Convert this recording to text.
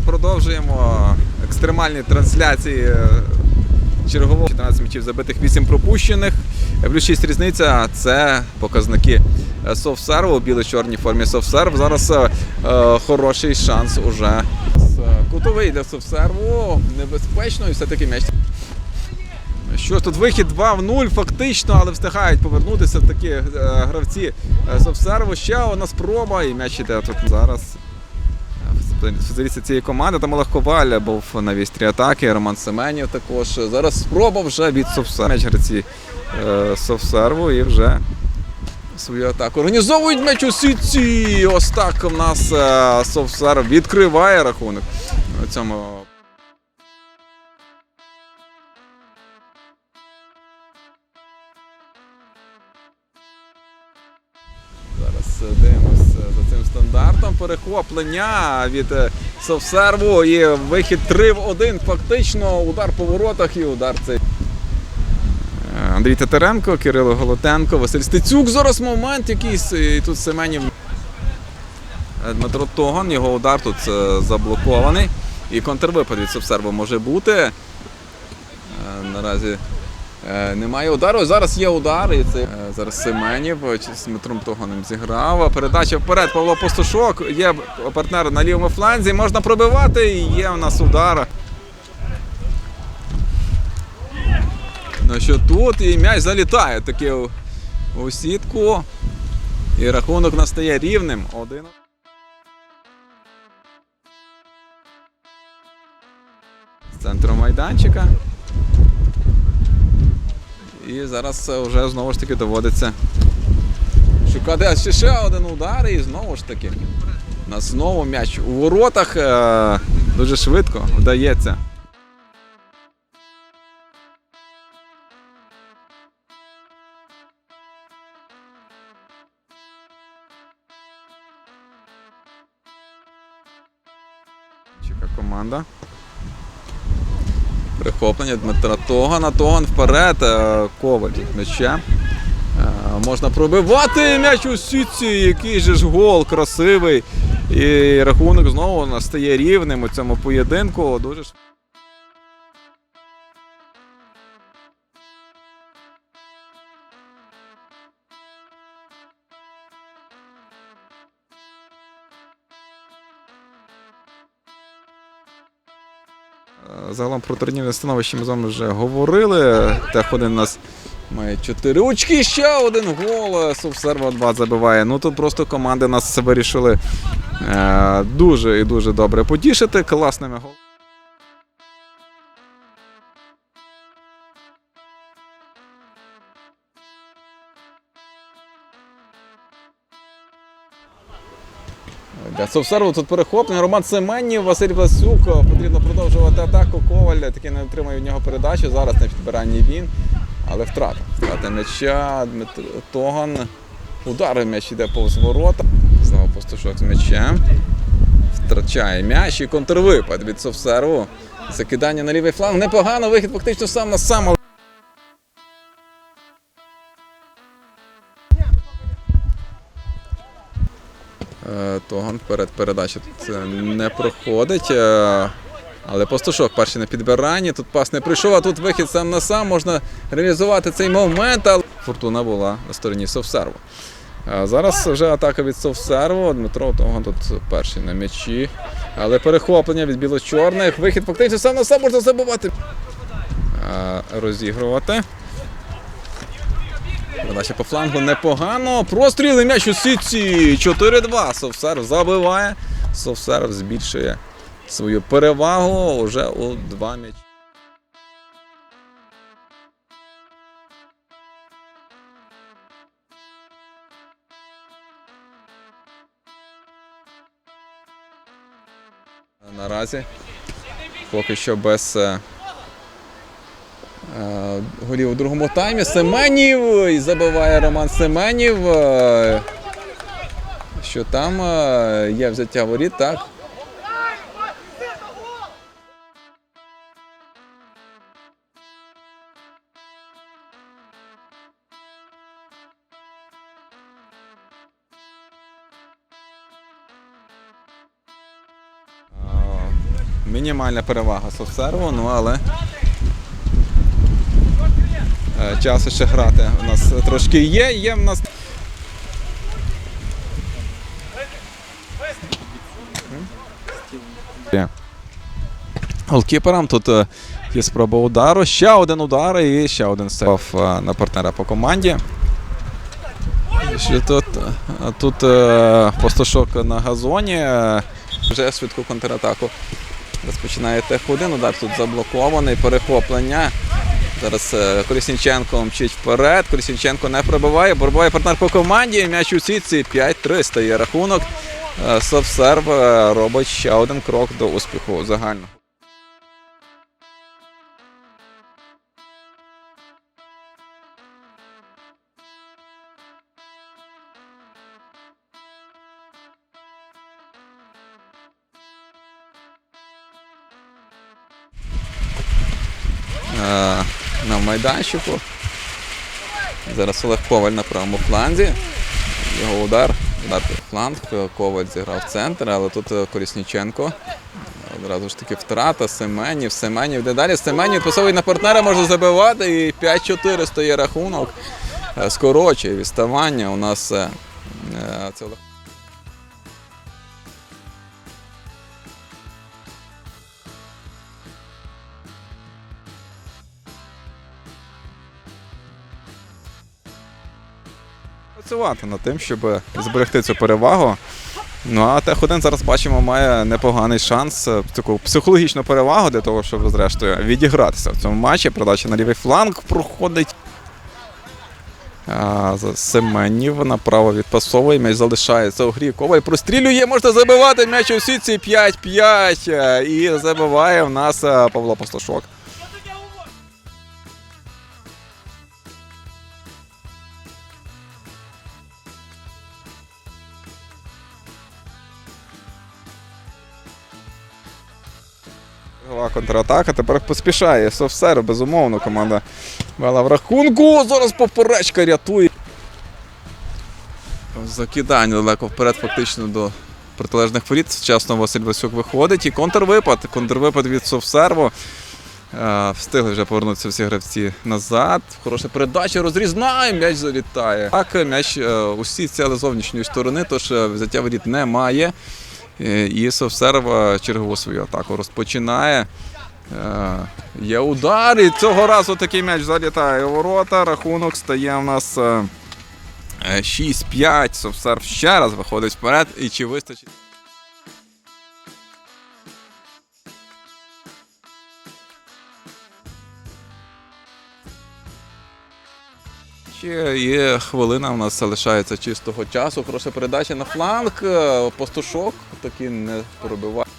продовжуємо екстремальні трансляції е, чергового 14 м'ячів забитих, 8 пропущених. Плюс 6 різниця це показники е, софтсерву біло-чорній формі софтсерв. Зараз е, е, хороший шанс уже. Кутовий для софтсерву небезпечно і все-таки м'яч. Що тут вихід 2 в 0 фактично, але встигають повернутися такі е, гравці софтсерву. Ще одна спроба і м'яч іде тут зараз. Футболісти цієї команди там Олег Коваль був на вістрі атаки, Роман Семенів також. Зараз спроба вже від. М'яч гравці е, софтсерву і вже свою атаку. Організовують м'яч у сітці. Ось так в нас е, софтсерв відкриває рахунок у цьому. Зараз е, дивимося за цим стандартом. Перехоплення від е, софсерву і вихід 3 в 1. Фактично удар по воротах і удар цей. Е, Андрій Татаренко, Кирило Голотенко, Василь Стецюк. Зараз момент якийсь. І тут Семенів. Е, Дмитро Тоган, його удар тут е, заблокований. І контрвипад від Совсерву може бути. Е, Наразі е, немає удару. Зараз є удар. І це е, зараз Семенів е, з Дмитром Тоганом зіграв. Передача вперед. Павло Пастушок. Є партнер на лівому фланзі. Можна пробивати. І є у нас удар. Ну що тут і м'яч залітає таки у сітку. І рахунок настає рівним. Один. З центру майданчика. І зараз вже знову ж таки доводиться шукати а ще, ще один удар і знову ж таки. У нас знову м'яч у воротах е, дуже швидко вдається. Чека команда. Прихоплення Дмитра Тогана. Тоган вперед. е, Коваль м'яча. Е, Можна пробивати м'яч у сітці. Який же ж гол красивий. І рахунок знову настає рівним у цьому поєдинку. Дуже Загалом про турнірне становище ми з вами вже говорили. Тех один у нас має 4 очки, ще один гол. Совсерва 2 забиває. Ну тут просто команди нас вирішили е, дуже і дуже добре потішити класними голами. Для тут перехоплення. Роман Семенів, Василь Власюк. Потрібно продовжувати атаку. Коваль таки не отримає від нього передачу. Зараз на підбиранні він. Але втрата. Втрата м'яча. Дмитро Тоган. Удар м'яч йде повз ворота. Знову пастушок з м'ячем. Втрачає м'яч і контрвипад від Совсерву. Закидання на лівий фланг. Непогано. Вихід фактично сам на сам. Тоган вперед передача тут е, не проходить. е, Але пастушок перший на підбиранні. Тут пас не прийшов, а тут вихід сам на сам. Можна реалізувати цей момент. Але фортуна була на стороні Совсерву. Е, Зараз вже атака від Совсерву. Дмитро Тоган тут перший на м'ячі. Але перехоплення від біло-чорних. Вихід фактично сам на сам можна забувати. Е, Розігрувати. Передача по флангу непогано. Простріли м'яч у сітці. 4-2. Совсерв забиває. Совсерв збільшує свою перевагу вже у два м'ячі. Наразі поки що без Е, Голів у другому таймі. Семенів і забиває Роман Семенів. Е, Що там е, є взяття воріт, так? мінімальна перевага софсерву, ну але е, часу ще грати у нас трошки є. Є в нас. Голкіперам тут е, є спроба удару. Ще один удар і ще один став е, на партнера по команді. Що тут е, тут е, пастушок на газоні. е, Вже швидку контратаку. Розпочинає Т1, удар тут заблокований, перехоплення. Зараз е, Колісніченко мчить вперед. Колісніченко не пробиває, пробиває партнер по команді. М'яч у сітці 5-3 стає рахунок. Е, Совсерв е, робить ще один крок до успіху загального. Е, на майданчику. Зараз Олег Коваль на правому фланзі. Його удар. Удар під фланг. Коваль зіграв центр, але тут е, Колісніченко. Одразу ж таки втрата. Семенів. Семенів йде далі. Семенів посовує на партнера, може забивати. І 5-4 стає рахунок. Е, Скорочує відставання. У нас е, це Олег. Працювати над тим, щоб зберегти цю перевагу. Ну а Тех-1 зараз бачимо, має непоганий шанс, е, таку психологічну перевагу для того, щоб зрештою відігратися в цьому матчі. Продача на лівий фланг проходить. А, Семенів направо відпасовує, м'яч залишається у грі. Коваль прострілює, можна забивати м'яч у сітці 5-5. е, І забиває в нас е, Павло Пастушок. Гова контратака тепер поспішає. Совсер, безумовно, команда вела в рахунку. Зараз поперечка рятує. Закидання далеко вперед, фактично до протилежних воріт. Вчасно Василь Васюк виходить. І контрвипад. Контрвипад від Совсерву. Е, Встигли вже повернутися всі гравці назад. Хороша передача, розрізнає, м'яч залітає. Так, м'яч е, у сітці, але з зовнішньої сторони, тож е, взяття воріт немає. І е, чергову свою атаку розпочинає. Е, Є удар, і цього разу такий м'яч залітає у ворота. Рахунок стає у нас е, е, 6-5. Совсерв ще раз виходить вперед. І чи вистачить? Ще є хвилина, у нас залишається чистого часу. Хороша передача на фланг. Пастушок таки не пробиває.